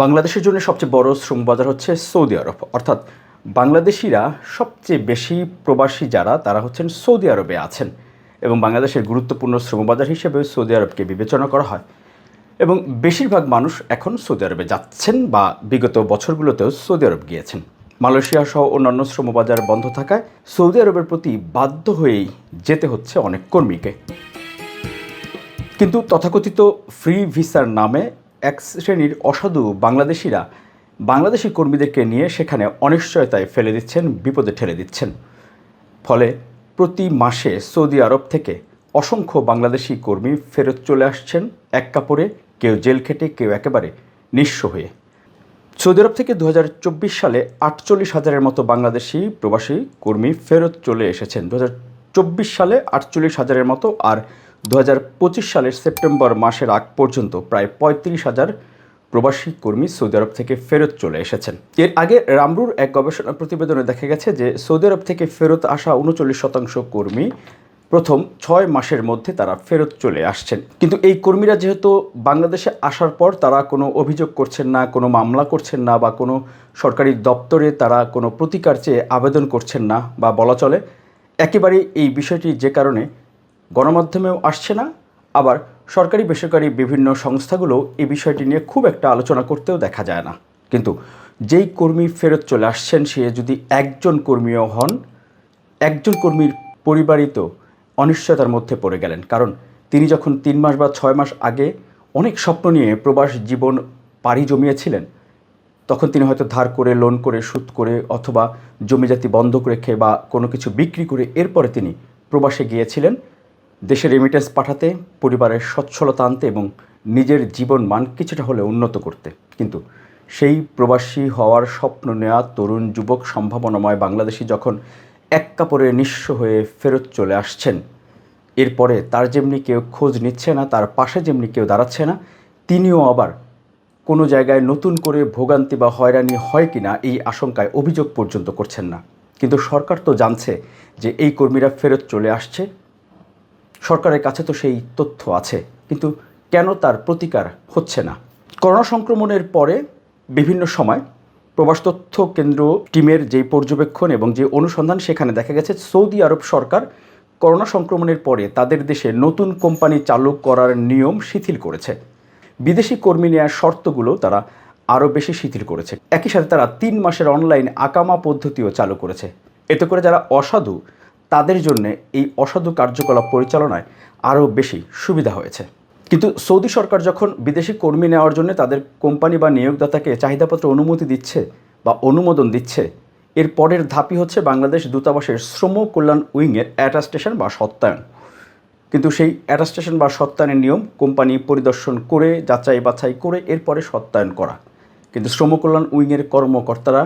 বাংলাদেশের জন্য সবচেয়ে বড় শ্রম বাজার হচ্ছে সৌদি আরব। অর্থাৎ বাংলাদেশিরা সবচেয়ে বেশি প্রবাসী যারা, তারা হচ্ছেন সৌদি আরবে আছেন এবং বাংলাদেশের গুরুত্বপূর্ণ শ্রমবাজার হিসেবে সৌদি আরবকে বিবেচনা করা হয়। এবং বেশিরভাগ মানুষ এখন সৌদি আরবে যাচ্ছেন বা বিগত বছরগুলোতেও সৌদি আরব গিয়েছেন। মালয়েশিয়া সহ অন্যান্য শ্রমবাজার বন্ধ থাকায় সৌদি আরবের প্রতি বাধ্য হয়েই যেতে হচ্ছে অনেক কর্মীকে। কিন্তু তথাকথিত ফ্রি ভিসার নামে এক শ্রেণির অসাধু বাংলাদেশিরা বাংলাদেশি কর্মীদেরকে নিয়ে সেখানে অনিশ্চয়তায় ফেলে দিচ্ছেন, বিপদে ঠেলে দিচ্ছেন। ফলে প্রতি মাসে সৌদি আরব থেকে অসংখ্য বাংলাদেশি কর্মী ফেরত চলে আসছেন এক কাপড়ে, কেউ জেল খেটে, কেউ একেবারে নিঃস্ব হয়ে। সৌদি আরব থেকে দু হাজার চব্বিশ সালে আটচল্লিশ হাজারের মতো বাংলাদেশি প্রবাসী কর্মী ফেরত চলে এসেছেন। দু হাজার চব্বিশ সালে আটচল্লিশ হাজারের মতো আর দু হাজার পঁচিশ সালের সেপ্টেম্বর মাসের আগ পর্যন্ত প্রায় পঁয়ত্রিশ হাজার প্রবাসী কর্মী সৌদি আরব থেকে ফেরত চলে এসেছেন। এর আগে রামরুর এক গবেষণা প্রতিবেদনে দেখা গেছে যে সৌদি আরব থেকে ফেরত আসা উনচল্লিশ শতাংশ কর্মী প্রথম ছয় মাসের মধ্যে তারা ফেরত চলে আসছেন। কিন্তু এই কর্মীরা যেহেতু বাংলাদেশে আসার পর তারা কোনো অভিযোগ করছেন না, কোনো মামলা করছেন না বা কোনো সরকারি দপ্তরে তারা কোনো প্রতিকার চেয়ে আবেদন করছেন না বা বলা চলে, একেবারেই এই বিষয়টি যে কারণে গণমাধ্যমেও আসছে না। আবার সরকারি বেসরকারি বিভিন্ন সংস্থাগুলো এই বিষয়টি নিয়ে খুব একটা আলোচনা করতেও দেখা যায় না। কিন্তু যেই কর্মী ফেরত চলে আসছেন, সে যদি একজন কর্মীও হন, একজন কর্মীর পরিবারই তো অনিশ্চয়তার মধ্যে পড়ে গেলেন। কারণ তিনি যখন তিন মাস বা ছয় মাস আগে অনেক স্বপ্ন নিয়ে প্রবাস জীবন পাড়ি জমিয়েছিলেন, তখন তিনি হয়তো ধার করে, লোন করে, সুদ করে অথবা জমিজাতি বন্ধক রেখে বা কোনো কিছু বিক্রি করে এরপরে তিনি প্রবাসে গিয়েছিলেন। দেশে রেমিটেন্স পাঠাতে, পরিবারের সচ্ছলতা আনতে এবং নিজের জীবন মান কিছুটা হলে উন্নত করতে। কিন্তু সেই প্রবাসী হওয়ার স্বপ্ন নেওয়া তরুণ যুবক সম্ভাবনাময় বাংলাদেশি যখন এক কাপড়ে নিঃস্ব হয়ে ফেরত চলে আসছেন, এরপরে তার যেমনি কেউ খোঁজ নিচ্ছে না, তার পাশে যেমনি কেউ দাঁড়াচ্ছে না, তিনিও আবার কোনো জায়গায় নতুন করে ভোগান্তি বা হয়রানি হয় কিনা এই আশঙ্কায় অভিযোগ পর্যন্ত করছেন না। কিন্তু সরকার তো জানছে যে এই কর্মীরা ফেরত চলে আসছে সরকারের কাছে তো সেই তথ্য আছে, কিন্তু কেন তার প্রতিকার হচ্ছে না? করোনা সংক্রমণের পরে বিভিন্ন সময় প্রবাস তথ্য কেন্দ্র টিমের যেই পর্যবেক্ষণ এবং যে অনুসন্ধান সেখানে দেখা গেছে, সৌদি আরব সরকার করোনা সংক্রমণের পরে তাদের দেশে নতুন কোম্পানি চালু করার নিয়ম শিথিল করেছে। বিদেশি কর্মী নেওয়ার শর্তগুলো তারা আরও বেশি শিথিল করেছে। একই সাথে তারা তিন মাসের অনলাইন আকামা পদ্ধতিও চালু করেছে। এতে করে যারা অসাধু তাদের জন্য এই অসাধু কার্যকলাপ পরিচালনায় আরও বেশি সুবিধা হয়েছে। কিন্তু সৌদি সরকার যখন বিদেশি কর্মী নেওয়ার জন্য তাদের কোম্পানি বা নিয়োগদাতাকে চাহিদাপত্র অনুমতি দিচ্ছে বা অনুমোদন দিচ্ছে, এর পরের ধাপই হচ্ছে বাংলাদেশ দূতাবাসের শ্রম কল্যাণ উইংয়ের অ্যাটাস্টেশন বা সত্যায়ন। কিন্তু সেই অ্যাটাস্টেশন বা সত্যায়নের নিয়ম কোম্পানি পরিদর্শন করে যাচাই বাছাই করে, এরপরে সত্যায়ন করা। কিন্তু শ্রম কল্যাণ উইংয়ের কর্মকর্তারা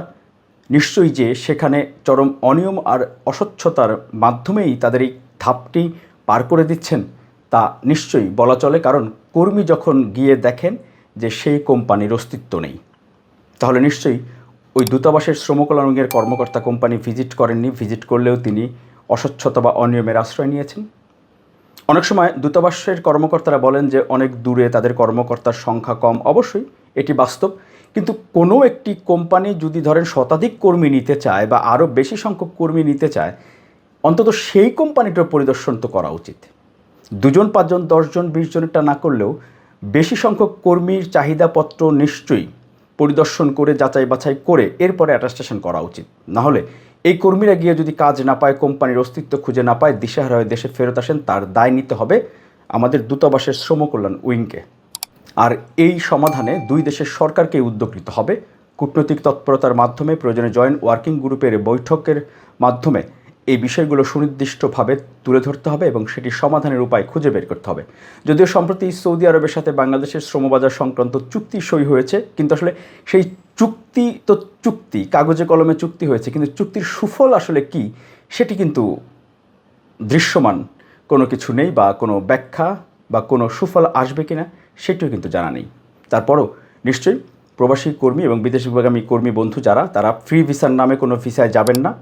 নিশ্চয়ই যে সেখানে চরম অনিয়ম আর অস্বচ্ছতার মাধ্যমেই তাদের এই ধাপটি পার করে দিচ্ছেন, তা নিশ্চয়ই বলা চলে, কারণ কর্মী যখন গিয়ে দেখেন যে সেই কোম্পানির অস্তিত্ব নেই, তাহলে নিশ্চয়ই ওই দূতাবাসের শ্রমকল্যাণ উইংয়ের কর্মকর্তা কোম্পানি ভিজিট করেননি। ভিজিট করলেও তিনি অস্বচ্ছতা বা অনিয়মের আশ্রয় নিয়েছেন। অনেক সময় দূতাবাসের কর্মকর্তারা বলেন যে অনেক দূরে তাদের কর্মকর্তার সংখ্যা কম। অবশ্যই, এটি বাস্তব। কিন্তু কোনো একটি কোম্পানি যদি ধরেন শতাধিক কর্মী নিতে চায় বা আরও বেশি সংখ্যক কর্মী নিতে চায়, অন্তত সেই কোম্পানিটার পরিদর্শন তো করা উচিত। দুজন, পাঁচজন, দশজন বিশ জনেরটা না করলেও বেশি সংখ্যক কর্মীর চাহিদাপত্র নিশ্চয়ই পরিদর্শন করে, যাচাই বাছাই করে এরপরে অ্যাটাস্টেশন করা উচিত। না হলে এই কর্মীরা গিয়ে যদি কাজ না পায়, কোম্পানির অস্তিত্ব খুঁজে না পায়, দিশেহারা হয়ে দেশে ফেরত আসেন, তার দায় নিতে হবে আমাদের দূতাবাসের শ্রম কল্যাণ উইংকে। আর এই সমাধানে দুই দেশের সরকারকেই উদ্যোগ নিতে হবে। কূটনৈতিক তৎপরতার মাধ্যমে প্রয়োজনে জয়েন্ট ওয়ার্কিং গ্রুপের বৈঠকের মাধ্যমে এই বিষয়গুলো সুনির্দিষ্টভাবে তুলে ধরতে হবে এবং সেটি সমাধানের উপায় খুঁজে বের করতে হবে। যদিও সম্প্রতি সৌদি আরবের সাথে বাংলাদেশের শ্রমবাজার সংক্রান্ত চুক্তি সই হয়েছে, কিন্তু আসলে সেই চুক্তি তো চুক্তি, কাগজে কলমে চুক্তি হয়েছে, কিন্তু চুক্তির সুফল আসলে কি সেটি কিন্তু দৃশ্যমান কোনো কিছু নেই বা কোনো ব্যাখ্যা বা কোনো সুফল আসবে কিনা। সেটিও কিন্তু জানা নেই। তারপরও নিশ্চয়ই প্রবাসী কর্মী এবং বিদেশিগামী কর্মী বন্ধু যারা, তারা ফ্রি ভিসার নামে কোনো ভিসায় যাবেন না।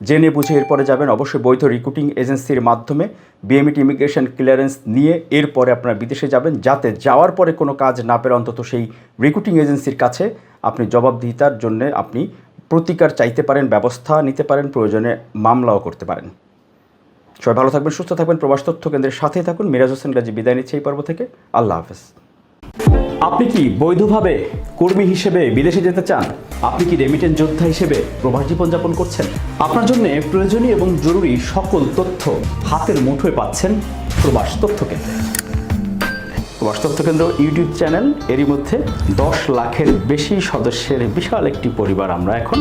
জেনে বুঝে এরপরে যাবেন। অবশ্যই বৈধ রিক্রুটিং এজেন্সির মাধ্যমে বিএমইটি ইমিগ্রেশন ক্লিয়ারেন্স নিয়ে এরপরে আপনারা বিদেশে যাবেন। যাতে যাওয়ার পরে কোনো কাজ না পেলে অন্তত সেই রিক্রুটিং এজেন্সির কাছে আপনি জবাবদিহিতার জন্য আপনি প্রতিকার চাইতে পারেন, ব্যবস্থা নিতে পারেন, প্রয়োজনে মামলাও করতে পারেন। সবাই ভালো থাকবেন, সুস্থ থাকবেন, প্রবাস তথ্য কেন্দ্রের সাথেই থাকুন। মিরাজ হোসেন গাজী বিদায় নিচ্ছে এই পর্ব থেকে। আল্লাহ হাফেজ। আপনি কি বৈধভাবে কর্মী হিসেবে বিদেশে যেতে চান? আপনি কি রেমিটেন্স যোদ্ধা হিসেবে প্রবাস জীবনযাপন করছেন? আপনার জন্য প্রয়োজনীয় এবং জরুরি সকল তথ্য হাতের মুঠোয় পাচ্ছেন প্রবাস তথ্য কেন্দ্রে। প্রবাস তথ্য কেন্দ্র ইউটিউব চ্যানেল। এরই মধ্যে দশ লাখের বেশি সদস্যের বিশাল একটি পরিবার আমরা এখন